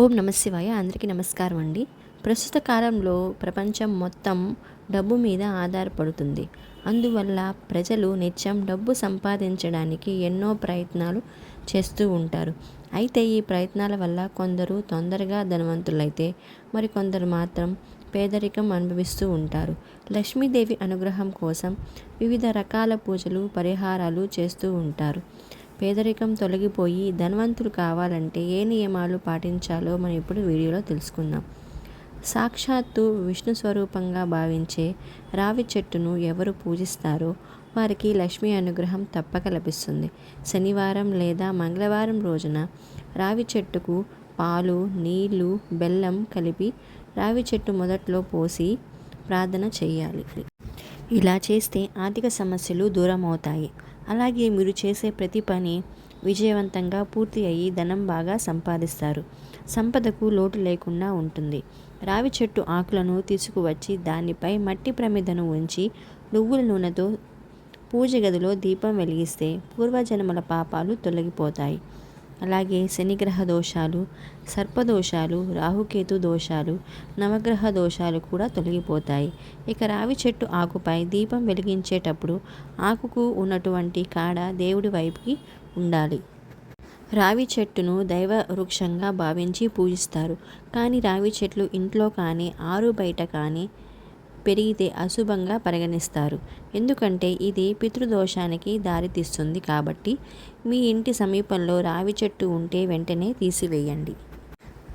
ఓం నమశివాయ అందరికీ నమస్కారం అండి. ప్రస్తుత కాలంలో ప్రపంచం మొత్తం డబ్బు మీద ఆధారపడుతుంది. అందువల్ల ప్రజలు నిత్యం డబ్బు సంపాదించడానికి ఎన్నో ప్రయత్నాలు చేస్తూ ఉంటారు. అయితే ఈ ప్రయత్నాల వల్ల కొందరు తొందరగా ధనవంతులైతే మరికొందరు మాత్రం పేదరికం అనుభవిస్తూ ఉంటారు. లక్ష్మీదేవి అనుగ్రహం కోసం వివిధ రకాల పూజలు పరిహారాలు చేస్తూ ఉంటారు. పేదరికం తొలగిపోయి ధనవంతులు కావాలంటే ఏ నియమాలు పాటించాలో మనం ఇప్పుడు వీడియోలో తెలుసుకుందాం. సాక్షాత్తు విష్ణు స్వరూపంగా భావించే రావి చెట్టును ఎవరు పూజిస్తారో వారికి లక్ష్మీ అనుగ్రహం తప్పక లభిస్తుంది. శనివారం లేదా మంగళవారం రోజున రావి చెట్టుకు పాలు నీళ్ళు బెల్లం కలిపి రావి చెట్టు మొదట్లో పోసి ప్రార్థన చేయాలి. ఇలా చేస్తే ఆర్థిక సమస్యలు దూరం అవుతాయి అలాగే మీరు చేసే ప్రతి పని విజయవంతంగా పూర్తి అయ్యి ధనం బాగా సంపాదిస్తారు. సంపదకు లోటు లేకుండా ఉంటుంది. రావి చెట్టు ఆకులను తీసుకువచ్చి దానిపై మట్టి ప్రమిదను ఉంచి నువ్వుల నూనెతో పూజ గదిలో దీపం వెలిగిస్తే పూర్వజన్మల పాపాలు తొలగిపోతాయి. అలాగే శనిగ్రహ దోషాలు సర్పదోషాలు రాహుకేతు దోషాలు నవగ్రహ దోషాలు కూడా తొలగిపోతాయి. ఇక రావి చెట్టు ఆకుపై దీపం వెలిగించేటప్పుడు ఆకుకు ఉన్నటువంటి కాడ దేవుడి వైపుకి ఉండాలి. రావి చెట్టును దైవ వృక్షంగా భావించి పూజిస్తారు. కానీ రావి చెట్లు ఇంట్లో కానీ ఆరు బయట కానీ పెరిగితే అశుభంగా పరిగణిస్తారు. ఎందుకంటే ఇది పితృదోషానికి దారితీస్తుంది కాబట్టి మీ ఇంటి సమీపంలో రావి చెట్టు ఉంటే వెంటనే తీసివేయండి.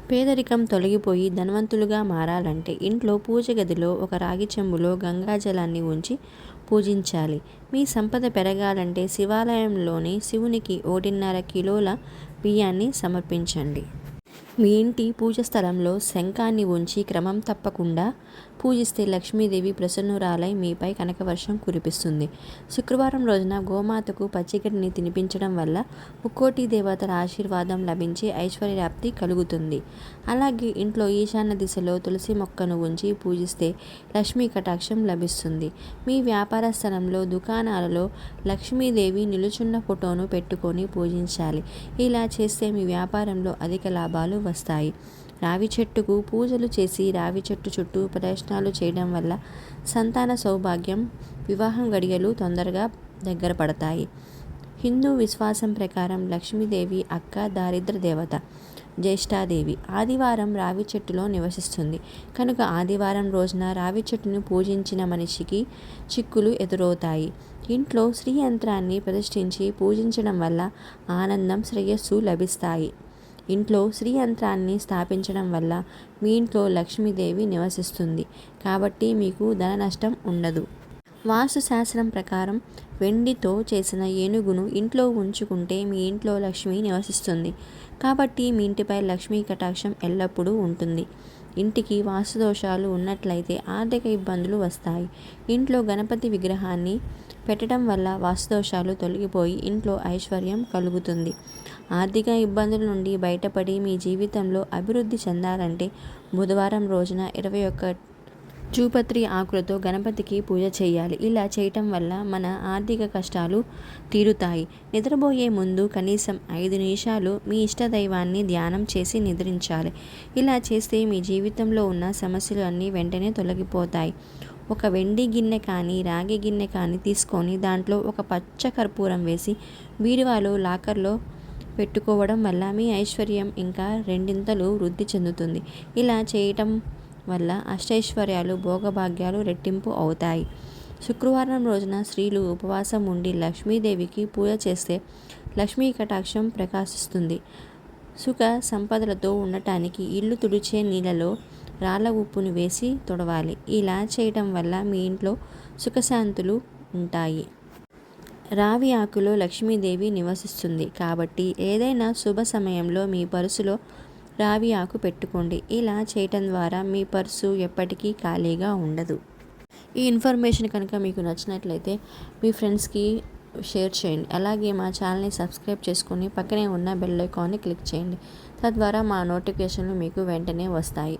పేదరికం తొలగిపోయి ధనవంతులుగా మారాలంటే ఇంట్లో పూజ గదిలో ఒక రాగి చెంబులో గంగాజలాన్ని ఉంచి పూజించాలి. మీ సంపద పెరగాలంటే శివాలయంలోని శివునికి ఒకటిన్నర కిలోల బియ్యాన్ని సమర్పించండి. మీ ఇంటి పూజ స్థలంలో శంఖాన్ని ఉంచి క్రమం తప్పకుండా పూజిస్తే లక్ష్మీదేవి ప్రసన్నురాలై మీపై కనకవర్షం కురిపిస్తుంది. శుక్రవారం రోజున గోమాతకు పచ్చిగడ్డిని తినిపించడం వల్ల ముక్కోటి దేవతల ఆశీర్వాదం లభించి ఐశ్వర్యాప్తి కలుగుతుంది. అలాగే ఇంట్లో ఈశాన్య దిశలో తులసి మొక్కను ఉంచి పూజిస్తే లక్ష్మీ కటాక్షం లభిస్తుంది. మీ వ్యాపార స్థలంలో దుకాణాలలో లక్ష్మీదేవి నిలుచున్న ఫోటోను పెట్టుకొని పూజించాలి. ఇలా చేస్తే మీ వ్యాపారంలో అధిక లాభాలు వస్తాయి. రావి చెట్టుకు పూజలు చేసి రావి చెట్టు చుట్టూ ప్రదర్శనలు చేయడం వల్ల సంతాన సౌభాగ్యం వివాహం గడియలు తొందరగా దగ్గర పడతాయి. హిందూ విశ్వాసం ప్రకారం లక్ష్మీదేవి అక్క దారిద్ర దేవత జ్యేష్ఠాదేవి ఆదివారం రావి చెట్టులో నివసిస్తుంది. కనుక ఆదివారం రోజున రావి చెట్టును పూజించిన మనిషికి చిక్కులు ఎదురవుతాయి. ఇంట్లో శ్రీ యంత్రాన్ని ప్రతిష్ఠించి పూజించడం వల్ల ఆనందం శ్రేయస్సు లభిస్తాయి. ఇంట్లో శ్రీ యంత్రాన్ని స్థాపించడం వల్ల మీ ఇంట్లో లక్ష్మీదేవి నివసిస్తుంది. కాబట్టి మీకు ధన నష్టం ఉండదు. వాస్తు శాస్త్రం ప్రకారం వెండితో చేసిన ఏనుగును ఇంట్లో ఉంచుకుంటే మీ ఇంట్లో లక్ష్మి నివసిస్తుంది. కాబట్టి మీ ఇంటిపై లక్ష్మీ కటాక్షం ఎల్లప్పుడూ ఉంటుంది. ఇంటికి వాస్తుదోషాలు ఉన్నట్లయితే ఆర్థిక ఇబ్బందులు వస్తాయి. ఇంట్లో గణపతి విగ్రహాన్ని పెట్టడం వల్ల వాస్తుదోషాలు తొలగిపోయి ఇంట్లో ఐశ్వర్యం కలుగుతుంది. ఆర్థిక ఇబ్బందుల నుండి బయటపడి మీ జీవితంలో అభివృద్ధి చెందాలంటే బుధవారం రోజున ఇరవై ఒక్క జూపత్రి ఆకులతో గణపతికి పూజ చేయాలి. ఇలా చేయటం వల్ల మన ఆర్థిక కష్టాలు తీరుతాయి. నిద్రపోయే ముందు కనీసం ఐదు నిమిషాలు మీ ఇష్టదైవాన్ని ధ్యానం చేసి నిద్రించాలి. ఇలా చేస్తే మీ జీవితంలో ఉన్న సమస్యలు అన్నీ వెంటనే తొలగిపోతాయి. ఒక వెండి గిన్నె కానీ రాగి గిన్నె కానీ తీసుకొని దాంట్లో ఒక పచ్చ కర్పూరం వేసి బీరువాలో లాకర్లో పెట్టుకోవడం వల్ల మీ ఐశ్వర్యం ఇంకా రెండింతలు వృద్ధి చెందుతుంది. ఇలా చేయటం వల్ల అష్టైశ్వర్యాలు భోగభాగ్యాలు రెట్టింపు అవుతాయి. శుక్రవారం రోజున స్త్రీలు ఉపవాసం ఉండి లక్ష్మీదేవికి పూజ చేస్తే లక్ష్మీ కటాక్షం ప్రకాశిస్తుంది. సుఖ సంపదలతో ఉండటానికి ఇల్లు తుడిచే నీళ్ళలో రాళ్ళ ఉప్పును వేసి తొడవాలి. ఇలా చేయటం వల్ల మీ ఇంట్లో సుఖశాంతులు ఉంటాయి. రావి ఆకులో లక్ష్మీదేవి నివసిస్తుంది. కాబట్టి ఏదైనా శుభ సమయంలో మీ పర్సులో రావి ఆకు పెట్టుకోండి. ఇలా చేయటం ద్వారా మీ పర్సు ఎప్పటికీ ఖాళీగా ఉండదు. ఈ ఇన్ఫర్మేషన్ కనుక మీకు నచ్చినట్లయితే మీ ఫ్రెండ్స్కి షేర్ చేయండి. అలాగే మా ఛానల్ని సబ్స్క్రైబ్ చేసుకుని పక్కనే ఉన్న బెల్ ఐకాన్ని క్లిక్ చేయండి. తద్వారా మా నోటిఫికేషన్లు మీకు వెంటనే వస్తాయి.